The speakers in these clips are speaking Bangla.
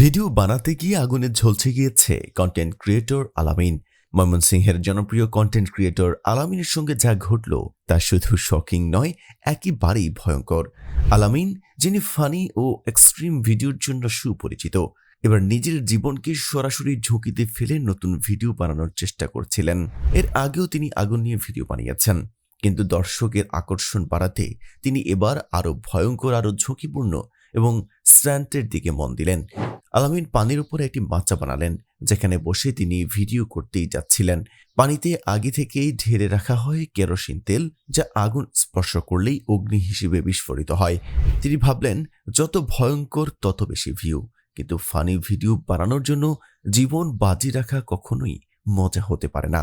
ভিডিও বানাতে গিয়ে আগুনে ঝলছে গিয়েছে কন্টেন্ট ক্রিয়েটর আলামিন। ময়মনসিংহের জনপ্রিয় কন্টেন্ট ক্রিয়েটর আলামিনের সঙ্গে যা ঘটল, তা শুধু শকিং নয়, একেবারেই ভয়ঙ্কর। আলামিন, যিনি ফানি ও এক্সট্রিম ভিডিওর জন্য সুপরিচিত, এবার নিজের জীবনকে সরাসরি ঝুঁকিতে ফেলে নতুন ভিডিও বানানোর চেষ্টা করছিলেন। এর আগেও তিনি আগুন নিয়ে ভিডিও বানিয়েছেন, কিন্তু দর্শকের আকর্ষণ বাড়াতে তিনি এবার আরও ভয়ঙ্কর, আরও ঝুঁকিপূর্ণ এবং স্ট্যান্টের দিকে মন দিলেন। আলামিন পানির উপরে একটি বাচ্চা বানালেন, যেখানে বসে তিনি ভিডিও করতেই যাচ্ছিলেন। পানিতে আগে থেকেই ঢেলে রাখা হয় কেরোসিন তেল, যা আগুন স্পর্শ করলেই অগ্নি হিসেবে বিস্ফোরিত হয়। তিনি ভাবলেন, যত ভয়ঙ্কর, তত বেশি ভিউ কিন্তু ফানি ভিডিও বানানোর জন্য জীবন বাজি রাখা কখনোই মজা হতে পারে না।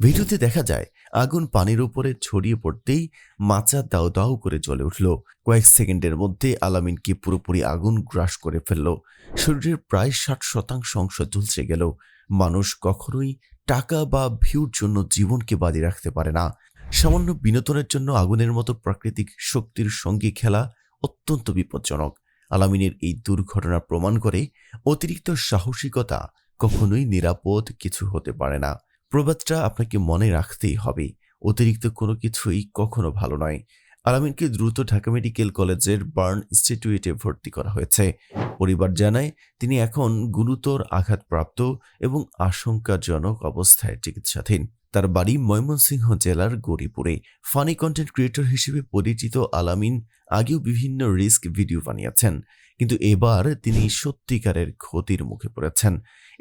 ভিডিওতে দেখা যায়, আগুন পানির উপরে ছড়িয়ে পড়তেই মাচা দাও দাও করে জ্বলে উঠল। কয়েক সেকেন্ডের মধ্যে আলামিনকে পুরোপুরি আগুন গ্রাস করে ফেলল। শরীরের প্রায় ষাট শতাংশ অংশ ঝুলসে গেল। মানুষ কখনোই টাকা বা ভিউর জন্য জীবনকে বাজি রাখতে পারে না। সামান্য বিনোদনের জন্য আগুনের মতো প্রাকৃতিক শক্তির সঙ্গে খেলা অত্যন্ত বিপজ্জনক। আলামিনের এই দুর্ঘটনা প্রমাণ করে অতিরিক্ত সাহসিকতা কখনোই নিরাপদ কিছু হতে পারে না। প্রবাদটা আপনাকে মনে রাখতেই হবে, অতিরিক্ত কোনো কিছুই কখনো ভালো নয়। আলামিনকে দ্রুত ঢাকা মেডিকেল কলেজের বার্ন ইনস্টিটিউটে ভর্তি করা হয়েছে। পরিবার জানায়, তিনি এখন গুরুতর আঘাতপ্রাপ্ত এবং আশঙ্কাজনক অবস্থায় চিকিৎসাধীন। তার বাড়ি ময়মনসিংহ জেলার গৌরীপুরে। ফানি কন্টেন্ট ক্রিয়েটর হিসেবে পরিচিত আলামিন আগেও বিভিন্ন রিস্ক ভিডিও বানিয়েছেন, কিন্তু এবার তিনি সত্যিকারের ক্ষতির মুখে পড়েছেন।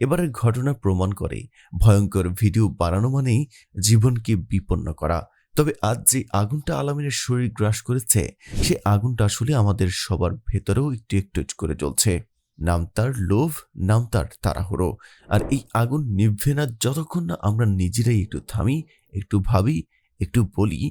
এবারের ঘটনা প্রমাণ করে ভয়ঙ্কর ভিডিও বানানো মানেই জীবনকে বিপন্ন করা। তবে আজ যে আগুনটা আলামিনের শরীর গ্রাস করেছে, সে আগুনটা আসলে আমাদের সবার ভেতরেও একটু একটু করে জ্বলছে। নাম তার লোভ, নাম তার তাড়াহুড়ো। আর এই আগুন নিভবে না যতক্ষণ না আমরা নিজেরাই একটু থামি, একটু ভাবি, একটু বলি,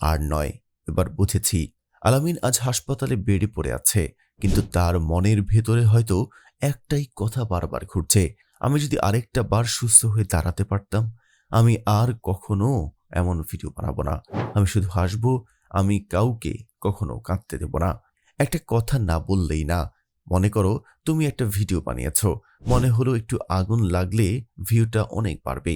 আর নয়, এবার বুঝেছি। আলামিন আজ হাসপাতালে বেডে পড়ে আছে, কিন্তু তার মনের ভেতরে হয়তো একটাই কথা বারবার ঘুরছে, আমি যদি আরেকটা বার সুস্থ হয়ে দাঁড়াতে পারতাম, আমি আর কখনো এমন ভিডিও বানাবো না। আমি শুধু হাসবো, আমি কাউকে কখনো কাঁদতে দেব না। একটা কথা না বললেই না মনে করো, তুমি একটা ভিডিও বানিয়েছ। মনে হলো একটু আগুন লাগলে ভিউটা অনেক বাড়বে।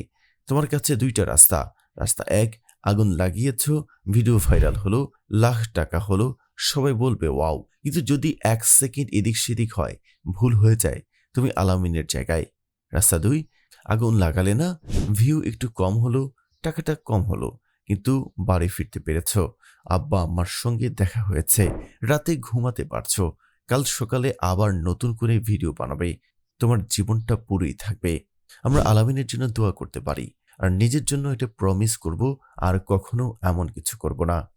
তোমার কাছে দুইটা রাস্তা। রাস্তা এক, আগুন লাগিয়েছো, ভিডিও ভাইরাল হলো, লাখ টাকা হলো, সবাই বলবে, ওয়াও। কিন্তু যদি এক সেকেন্ড এদিক সেদিক হয়, ভুল হয়ে যায়, তুমি আলামিনের জায়গায়। রাস্তা দুই, আগুন লাগালে না, ভিউ একটু কম হলো, টাকাটা কম হলো, কিন্তু বাড়ি ফিরতে পেরেছ। আব্বা আম্মার সঙ্গে দেখা হয়েছে, রাতে ঘুমাতে পারছ কাল সকালে আবার নতুন করে ভিডিও বানাবে। তোমার জীবনটা পুরোই থাকবে। আমরা আলামিনের জন্য দোয়া করতে পারি। আর নিজের জন্য এটা প্রমিস করব, আর কখনো এমন কিছু করব না।